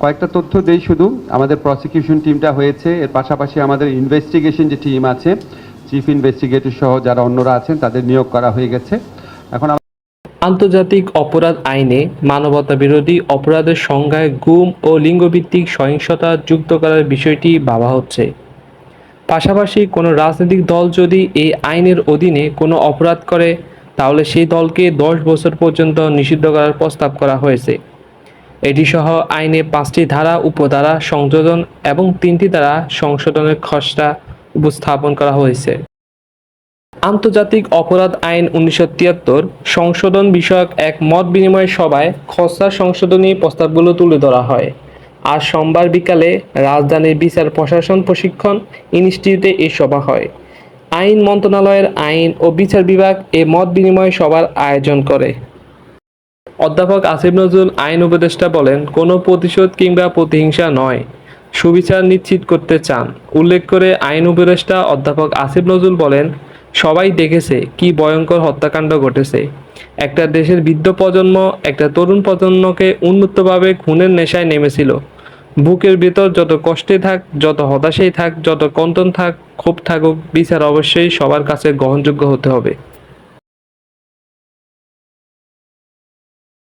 কয়েকটা তথ্য দেই শুধু। আমাদের প্রসিকিউশন টিমটা হয়েছে। এর পাশাপাশি আমাদের ইনভেস্টিগেশন যে টিম আছে চিফ ইনভেস্টিগেটর সহ যারা অন্যরা আছেন, তাদের নিয়োগ করা হয়ে গেছে। এখন আন্তর্জাতিক অপরাধ আইনে মানবতা বিরোধী অপরাধের সংজ্ঞায় গুম ও লিঙ্গভিত্তিক সহিংসতা যুক্ত করার বিষয়টি ভাবা হচ্ছে। পাশাপাশি কোনো রাজনৈতিক দল যদি এই আইনের অধীনে কোনো অপরাধ করে, তাহলে সেই দলকে দশ বছর পর্যন্ত নিষিদ্ধ করার প্রস্তাব করা হয়েছে। এটি সহ আইনে পাঁচটি ধারা, উপধারা, সংযোজন এবং তিনটি ধারা সংশোধনের খসড়া উপস্থাপন করা হয়েছে। আন্তর্জাতিক অপরাধ আইন উনিশশো তিয়াত্তর সংশোধন বিষয়ক এক মত বিনিময় সভায় খসড়া সংশোধনী প্রস্তাবগুলো তুলে ধরা হয়। আজ সোমবার বিকালে রাজধানীর বিচার প্রশাসন প্রশিক্ষণ ইনস্টিটিউটে এই সভা হয়। আইন মন্ত্রণালয়ের আইন ও বিচার বিভাগ এ মত বিনিময় সভার আয়োজন করে। অধ্যাপক আসিফ নজরুল আইন উপদেষ্টা বলেন, কোনো প্রতিশোধ কিংবা প্রতিহিংসা নয়। সুবিচার নিশ্চিত করতে চান। উল্লেখ করে আইন উপদেষ্টা অধ্যাপক আসিফ নজরুল বলেন, সবাই দেখেছে কি ভয়ঙ্কর হত্যাকাণ্ড ঘটেছে। একটা দেশের বৃদ্ধ প্রজন্ম একটা তরুণ প্রজন্মকে উন্মুক্তভাবে খুনের নেশায় নেমেছিল। বুকের ভেতর যত কষ্টে থাক, যত হতাশাই থাক, যত কন্তন থাক, ক্ষোভ থাকুক, বিচার অবশ্যই সবার কাছে গ্রহণযোগ্য হতে হবে।